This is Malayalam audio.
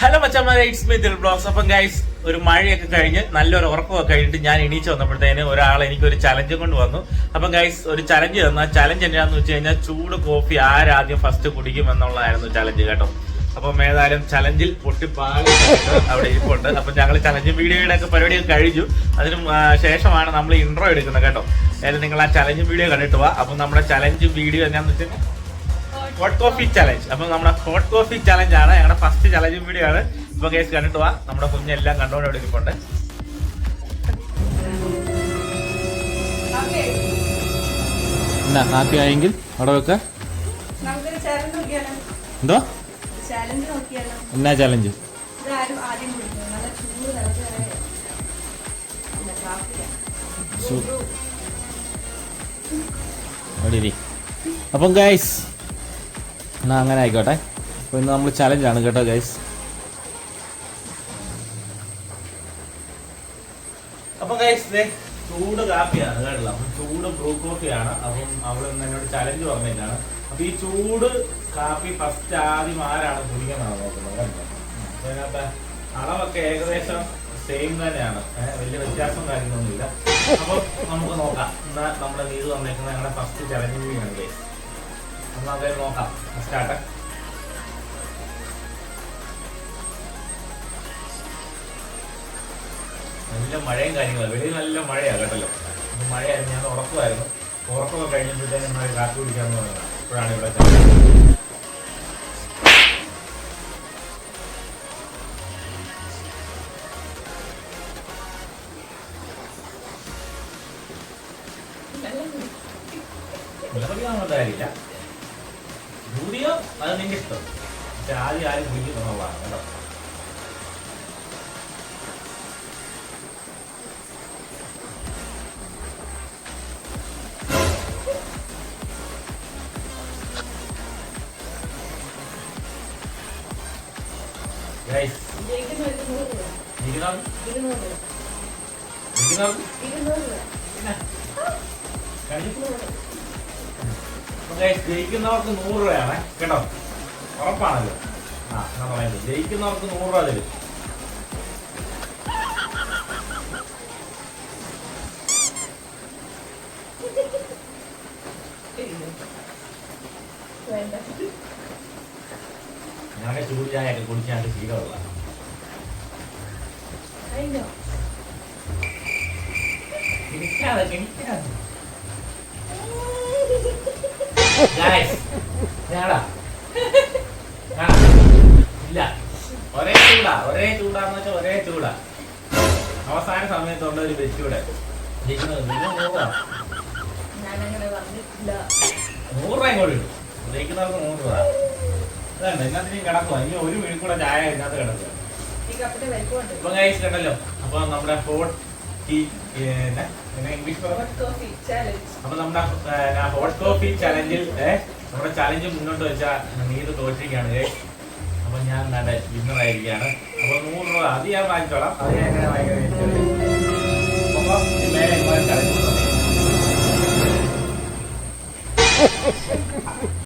ഹലോ മച്ചന്മാരെ ഇറ്റ്സ് മീ ദിൽ ബ്ലോഗ്സ് അപ്പം ഗൈസ് ഒരു മഴയൊക്കെ കഴിഞ്ഞ് നല്ലൊരു ഉറക്കമൊക്കെ കഴിഞ്ഞിട്ട് ഞാൻ എണീച്ച് വന്നപ്പോഴത്തേന് ഒരാൾ എനിക്ക് ഒരു ചലഞ്ച് കൊണ്ട് വന്നു. അപ്പം ഗൈസ് ഒരു ചലഞ്ച് തന്ന. ചലഞ്ച് എന്താണെന്ന് വെച്ച് കഴിഞ്ഞാൽ ചൂട് കോഫി ആരാദ്യം ഫസ്റ്റ് കുടിക്കും എന്നുള്ളതായിരുന്നു ചലഞ്ച് കേട്ടോ. അപ്പം ഏതായാലും ചലഞ്ചിൽ പൊട്ടിപ്പാളി അവിടെ ഇരിപ്പുണ്ട്. അപ്പം ഞങ്ങൾ ചലഞ്ച് വീഡിയോയുടെ ഒക്കെ പരിപാടിയൊക്കെ കഴിഞ്ഞു. അതിന് ശേഷമാണ് നമ്മൾ ഇൻട്രോ എടുക്കുന്നത് കേട്ടോ. ഏതായാലും നിങ്ങൾ ആ ചലഞ്ച് വീഡിയോ കണ്ടിട്ട് പോവാ അപ്പം നമ്മുടെ ചലഞ്ച് വീഡിയോ എന്താണെന്ന് വെച്ചാൽ ഹോട്ട് കോഫി ചലഞ്ച് അപ്പൊ നമ്മുടെ ഹോട്ട് കോഫി ചലഞ്ച് ആണ്. ഞങ്ങളുടെ ഫസ്റ്റ് ചലഞ്ച് വീഡിയോ ആണ്. ഇപ്പൊ കേസ് കണ്ടിട്ട് പോവാ നമ്മുടെ കുഞ്ഞെല്ലാം കണ്ടോണ്ട് അവിടെ ഇരിപ്പുണ്ട്. എന്നാ ഹാപ്പി ആയെങ്കിൽ അവിടെ വെക്ക. എന്തോ? എന്നാ ചലഞ്ച്. അപ്പം ഗൈസ് എന്നാ അങ്ങനെ ആയിക്കോട്ടെ. അപ്പോൾ ഇന്ന് നമ്മൾ ചലഞ്ചാണ് കേട്ടോ ഗൈസ് അപ്പോൾ ഗൈസ് ചൂട് കാപ്പിയാണ് കേട്ടില്ല അപ്പൊ ചൂട് ബ്രൂ കോഫിയാണ് അപ്പം അവൾ ഇന്ന് എന്നോട് ചലഞ്ച് പറഞ്ഞിട്ടാണ്. അപ്പൊ ഈ ചൂട് കാപ്പി ഫസ്റ്റ് ആദ്യം ആരാണ് കുടിക്കുന്നത് നോക്കുന്നത് അതിനകത്ത് അളവൊക്കെ ഏകദേശം സെയിം തന്നെയാണ്. വലിയ വ്യത്യാസം കാര്യങ്ങളൊന്നുമില്ല. അപ്പൊ നമുക്ക് നോക്കാം. എന്നാൽ നമ്മുടെ നീര് തന്നേക്കുന്ന ഞങ്ങളുടെ ഫസ്റ്റ് ചലഞ്ച് കൂടിയാണ് ഗൈസ് അപ്പൊ അതേ നോക്കാം. സ്റ്റാർട്ട്. നല്ല മഴയും കാര്യങ്ങളും. വെളിയിൽ നല്ല മഴയാണ് കേട്ടല്ലോ. മഴയായിരുന്നു ഞാൻ ഉറക്കമായിരുന്നു. ഉറക്കമൊക്കെ കഴിഞ്ഞപ്പോഴത്തേക്കും നമ്മൾ കാപ്പി കുടിക്കാമെന്ന് പറഞ്ഞത്. അപ്പോഴാണ് ഇവിടെ ചെന്നത്. വിലമതിക്കാനുള്ള കാര്യമില്ല ജൂഡിയോ അത് നിന്റെ ഇഷ്ടം. പക്ഷെ ആദ്യം ആരും കുടിക്കുന്നുള്ളതാണ് കേട്ടോ ഗൈസ് ജയിക്കുന്നവർക്ക് നൂറ് രൂപ. ഇരിക്കുന്നവർ ഇരുന്നൂറ്? രൂപ. ഇരിക്കുന്നവർ ഇരുന്നൂറ് രൂപ. ജയിക്കുന്നവർക്ക് നൂറ് രൂപയാണ്. കേട്ടോ? ഉറപ്പാണല്ലോ. ആ എന്നാ പറയുന്നത്. ജയിക്കുന്നവർക്ക് നൂറ് രൂപ തരും. ഞാനൊക്കെ ചൂട് ചായ ഒക്കെ കുടിക്കാണ്ട് ശീലമുള്ള? എനിക്കാതെ എനിക്കാതെ ഇല്ല. ഒരേ ചൂടാ ഒരേ ചൂടാന്ന് വെച്ചാൽ ഒരേ ചൂടാ. അവസാന സമയത്തുണ്ട് ഒരു നിങ്ങൾ നൂറാ രൂപ ഇങ്ങോട്ട് ഇടും. ജയിക്കുന്നവർക്ക് നൂറ് രൂപ. അതല്ല ഇതിനകത്ത് കിടക്കുക ഇനി ഒരു വീട്ടിൽ കൂടെ ചായ ഇതിനകത്ത് കിടക്കുക. ഇപ്പൊ കണ്ടല്ലോ? അപ്പൊ നമ്മുടെ ഹോട്ട് ടീ ഇംഗ്ലീഷ്. അപ്പൊ നമ്മുടെ ഹോട്ട് കോഫി ചലഞ്ചിൽ നമ്മുടെ ചലഞ്ച് മുന്നോട്ട് വെച്ചാൽ നീത് തോറ്റിരിക്കുകയാണ് guys. അപ്പൊ ഞാൻ വിന്നറായിരിക്കുകയാണ് അപ്പൊ നൂറ് രൂപ അത് ഞാൻ വാങ്ങിച്ചോളാം അത് ഞാൻ എങ്ങനെ വാങ്ങിക്കുന്നത്